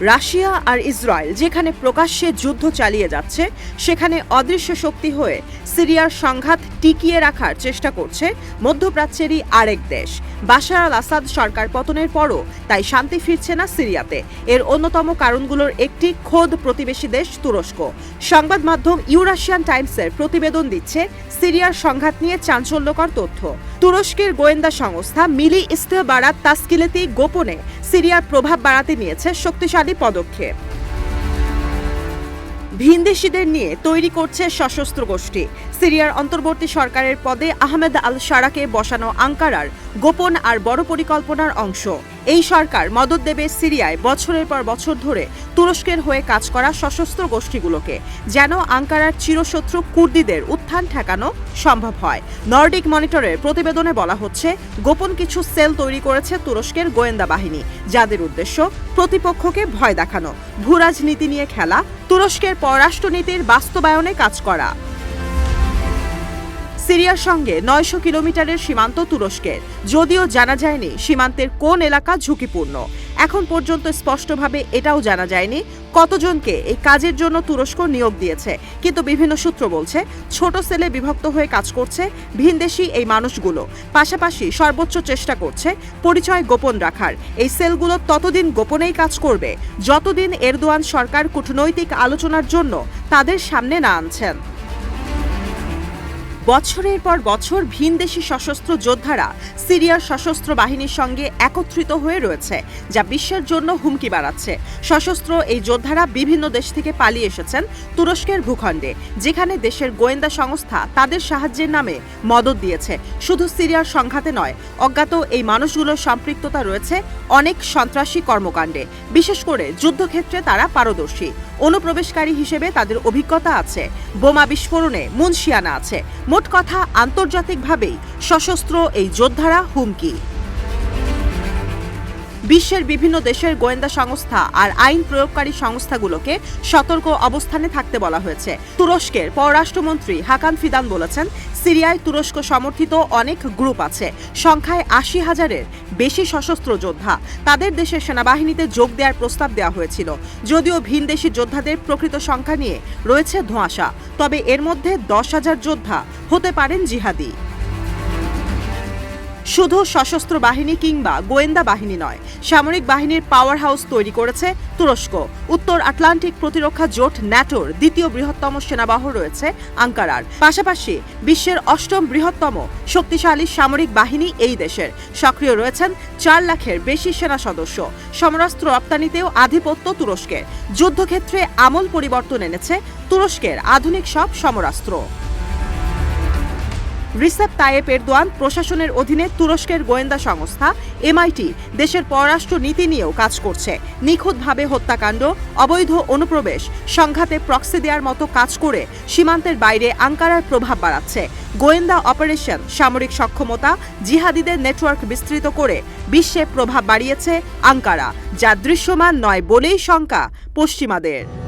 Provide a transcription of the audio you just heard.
Russia আর Israel, যেখানে প্রকাশ্যে যুদ্ধ চালিয়ে যাচ্ছে, সেখানে অদৃশ্য শক্তি হয়ে সিরিয়ার সংঘাত টিকিয়ে রাখার চেষ্টা করছে মধ্যপ্রাচ্যেরই আরেক দেশ। বাশার আল আসাদ সরকার পতনের পরও তাই শান্তি ফিরছে না সিরিয়াতে। এর অন্যতম কারণগুলোর একটি, খোদ প্রতিবেশী দেশ তুরস্ক। সংবাদ মাধ্যম ইউরাশিয়ান টাইমসের প্রতিবেদন দিচ্ছে সিরিয়ার সংঘাত নিয়ে চাঞ্চল্যকর তথ্য। তুরস্কের গোয়েন্দা সংস্থা মিলি ইস্তেবারাত তাস্কিলেতি গোপনে সিরিয়ার প্রভাব বাড়াতে নিয়েছে শক্তিশালী পদক্ষেপ। ভিনদেশিদের নিয়ে তৈরি করছে সশস্ত্র গোষ্ঠী। সিরিয়ার অন্তর্বর্তী সরকারের পদে আহমেদ আল সারাকে বসানো আঙ্কারার গোপন আর বড় পরিকল্পনার অংশ। এই সরকার মদত দেবে সিরিয়ায় বছরের পর বছর ধরে তুরস্কের হয়ে কাজ করা সশস্ত্র গোষ্ঠীগুলোকে, যেন আঙ্কারার চিরশত্রু কুর্দিদের উত্থান ঠেকানো সম্ভব হয়। নর্ডিক মনিটরের প্রতিবেদনে বলা হচ্ছে, গোপন কিছু সেল তৈরি করেছে তুরস্কের গোয়েন্দা বাহিনী, যাদের উদ্দেশ্য প্রতিপক্ষকে ভয় দেখানো। ভূরাজনীতি নিয়ে খেলা, তুরস্কের পররাষ্ট্রনীতির বাস্তবায়নে কাজ করা। সিরিয়ার সঙ্গে নয়শো কিলোমিটারের সীমান্ত তুরস্কের। যদিও জানা যায়নি সীমান্তের কোন এলাকা ঝুঁকিপূর্ণ। এখন পর্যন্ত স্পষ্টভাবে এটাও জানা যায়নি কতজনকে এই কাজের জন্য তুরস্ক নিয়োগ দিয়েছে। কিন্তু বিভিন্ন সূত্র বলছে, ছোট সেলে বিভক্ত হয়ে কাজ করছে ভিনদেশি এই মানুষগুলো। পাশাপাশি সর্বোচ্চ চেষ্টা করছে পরিচয় গোপন রাখার। এই সেলগুলো ততদিন গোপনেই কাজ করবে। যতদিন এরদোয়ান সরকার কূটনৈতিক আলোচনার জন্য তাদের সামনে না আনছেন। বছরের পর বছর ভিনদেশি সশস্ত্র যোদ্ধারা সিরিয়ার সশস্ত্র বাহিনীর সঙ্গে একত্রিত হয়ে রয়েছে, যা বিশ্বের জন্য হুমকি বাড়াচ্ছে। সশস্ত্র এই যোদ্ধারা বিভিন্ন দেশ থেকে পালিয়ে এসেছেন তুরস্কের ভূখণ্ডে, যেখানে দেশের গোয়েন্দা সংস্থা তাদের সাহায্যের নামে মদত দিয়েছে। শুধু সিরিয়ার সংঘাতে নয়, অজ্ঞাত এই মানুষগুলোর সম্পৃক্ততা রয়েছে অনেক সন্ত্রাসী কর্মকাণ্ডে। বিশেষ করে যুদ্ধক্ষেত্রে তারা পারদর্শী। অনুপ্রবেশকারী হিসেবে তাদের অভিজ্ঞতা আছে। বোমা বিস্ফোরণে মুনশিয়ানা আছে। মোট কথা আন্তর্জাতিকভাবেই সশস্ত্র এই যোদ্ধারা হুমকি। বিশ্বের বিভিন্ন দেশের গোয়েন্দা সংস্থা আর আইন প্রয়োগকারী সংস্থাগুলোকে সতর্ক অবস্থানে থাকতে বলা হয়েছে। তুরস্কের পররাষ্ট্রমন্ত্রী হাকান ফিদান বলেছেন, সিরিয়ায় তুরস্ক সমর্থিত অনেক গ্রুপ আছে, সংখ্যায় আশি হাজারের বেশি সশস্ত্র যোদ্ধা। তাদের দেশের সেনাবাহিনীতে যোগ দেওয়ার প্রস্তাব দেওয়া হয়েছিল। যদিও ভিনদেশি যোদ্ধাদের প্রকৃত সংখ্যা নিয়ে রয়েছে ধোঁয়াশা, তবে এর মধ্যে দশ হাজার যোদ্ধা হতে পারেন জিহাদি। শুধু সশস্ত্র বাহিনী কিংবা গোয়েন্দা বাহিনী নয়, সামরিক বাহিনীর পাওয়ার হাউস তৈরি করেছে তুরস্ক। উত্তর আটলান্টিক প্রতিরক্ষা জোট ন্যাটোর দ্বিতীয় বৃহত্তম সেনাবাহ রয়েছে আঙ্কারার। পাশাপাশি বিশ্বের অষ্টম বৃহত্তম শক্তিশালী সামরিক বাহিনী এই দেশের। সক্রিয় রয়েছেন চার লাখের বেশি সেনা সদস্য। সমরাস্ত্র রপ্তানিতেও আধিপত্য তুরস্কের। যুদ্ধক্ষেত্রে আমল পরিবর্তন এনেছে তুরস্কের আধুনিক সব সমরাস্ত্র। রিসেপ তায়েপ এরদোয়ান প্রশাসনের অধীনে তুরস্কের গোয়েন্দা সংস্থা, এমআইটি, দেশের পররাষ্ট্র নীতি নিয়েও কাজ করছে। নিখুঁতভাবে হত্যাকাণ্ড, অবৈধ অনুপ্রবেশ, সংঘাতে প্রক্সি দেওয়ার মতো কাজ করে সীমান্তের বাইরে আঙ্কারার প্রভাব বাড়াচ্ছে। গোয়েন্দা অপারেশন, সামরিক সক্ষমতা, জিহাদিদের নেটওয়ার্ক বিস্তৃত করে বিশ্বে প্রভাব বাড়িয়েছে আঙ্কারা, যা দৃশ্যমান নয় বলেই শঙ্কা পশ্চিমাদের।